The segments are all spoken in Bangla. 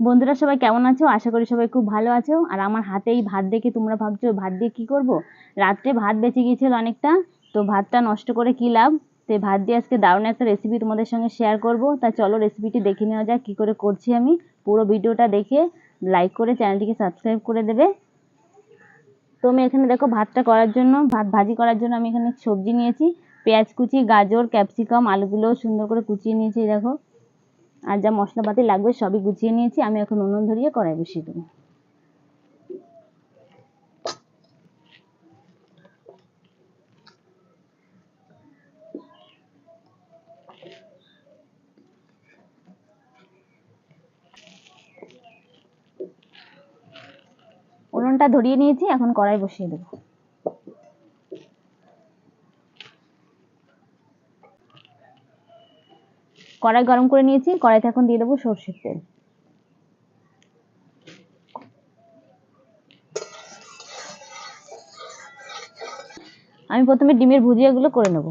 বন্ধুরা সবাই কেমন আছো? আশা করি সবাই খুব ভালো আছো। আর আমার হাতে এই ভাত দেখে তোমরা ভাবছ, ভাত দিয়ে কি করব? রাত্রে ভাত বেঁচে গিয়েছিল অনেকটা, তো ভাতটা নষ্ট করে কি লাভ? তো ভাত দিয়ে আজকে দারুণ একটা রেসিপি তোমাদের সঙ্গে শেয়ার করব। তা চলো রেসিপিটি দেখে নেওয়া যাক, কী করে করছি আমি। পুরো ভিডিওটা দেখে লাইক করে চ্যানেলটিকে সাবস্ক্রাইব করে দেবে। তো আমি এখানে দেখো ভাতটা করার জন্য, ভাত ভাজি করার জন্য আমি এখানে সবজি নিয়েছি। পেঁয়াজ কুচি, গাজর ক্যাপসিকাম আলুগুলো সুন্দর করে কুচিয়ে নিয়েছি, দেখো। আর যা মশলাপাতি লাগবে সবই গুছিয়ে নিয়েছি, আমি এখন উনুন ধরিয়ে কড়াই বসিয়ে দেবো। উনুনটা ধরিয়ে নিয়েছি, এখন কড়াই বসিয়ে দেবো। কড়াই গরম করে নিয়েছি, কড়াইতে এখন দিয়ে দেবো সর্ষের তেল। আমি প্রথমে ডিমের ভুজিয়াগুলো করে নেব।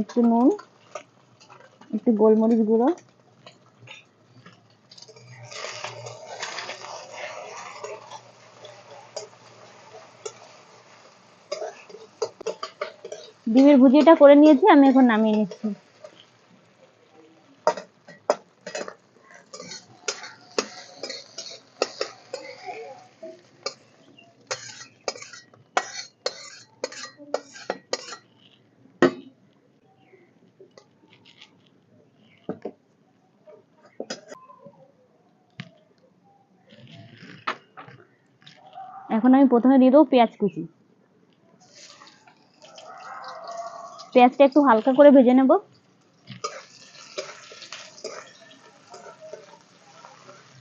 একটু নুন, একটু গোলমরিচ গুঁড়ো। ডিমের ভুজিয়াটা করে নিয়েছি, আমি এখন নামিয়ে নিচ্ছি। এখন আমি প্রথমে দিয়ে দেবো পেঁয়াজ কুচি। পেঁয়াজটা একটু হালকা করে ভেজে নেব।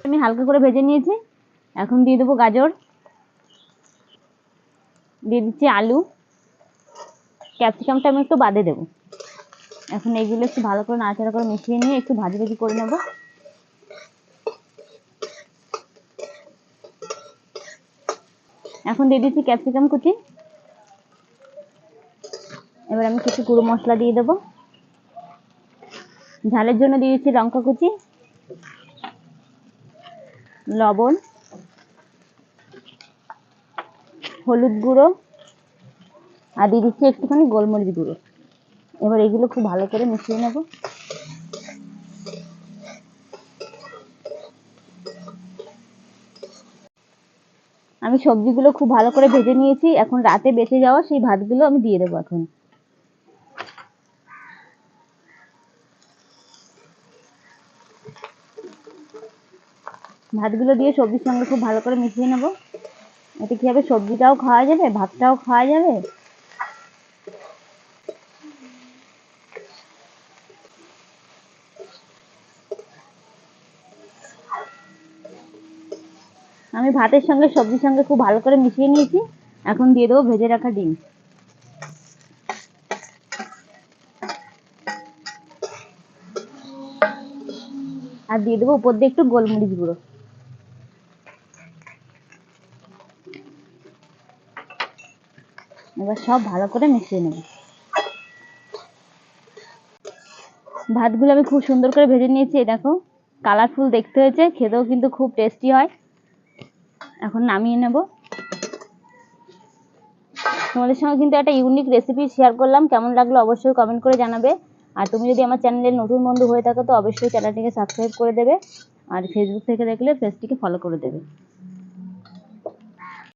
আমি হালকা করে ভেজে নিয়েছি। এখন দিয়ে দেবো গাজর। দিয়ে দিচ্ছি আলু। ক্যাপসিকামটা আমি একটু বাদে দেবো। এখন এইগুলো একটু ভালো করে নাড়াচাড়া করে মিশিয়ে নিয়ে একটু ভাজি ভাজি করে নেব। এখন দিয়ে দিচ্ছি ক্যাপসিকাম কুচি। এবার আমি কিছু গুঁড়ো মশলা দিয়ে দেবো। ঝালের জন্য দিয়ে দিচ্ছি লঙ্কা কুচি, লবণ, হলুদ গুঁড়ো, আর দিয়ে দিচ্ছি একটুখানি গোলমরিচ গুঁড়ো। এবার এগুলো খুব ভালো করে মিশিয়ে নেব। আমি সবজিগুলো খুব ভালো করে ভেজে নিয়েছি। এখন রাতে বেঁচে যাওয়া সেই ভাতগুলো আমি দিয়ে দেবো এখন। ভাতগুলো দিয়ে সবজির সঙ্গে খুব ভালো করে মিশিয়ে নেব। এতে কী হবে? সবজিটাও খাওয়া যাবে, ভাতটাও খাওয়া যাবে। আমি ভাতের সঙ্গে সবজির সঙ্গে খুব ভালো করে মিশিয়ে নিয়েছি। এখন দিয়ে দেবো ভেজে রাখা ডিম। আর দিয়ে দেবো উপর দিয়ে একটু গোলমরিচ গুঁড়ো। এবার সব ভালো করে মিশিয়ে নেব। ভাতগুলো আমি খুব সুন্দর করে ভেজে নিয়েছি দেখো। কালারফুল দেখতে হয়েছে, খেতেও কিন্তু খুব টেস্টি হয়। এখন নামিয়ে নেব। তোমাদের সঙ্গে কিন্তু একটা ইউনিক রেসিপি শেয়ার করলাম, কেমন লাগল অবশ্যই কমেন্ট করে জানাবে। আর তুমি যদি আমার চ্যানেলের নতুন বন্ধু হয়ে থাকো, তো অবশ্যই চ্যানেলটিকে সাবস্ক্রাইব করে দেবে। আর ফেসবুক থেকে দেখলে পেজটিকে ফলো করে দেবে।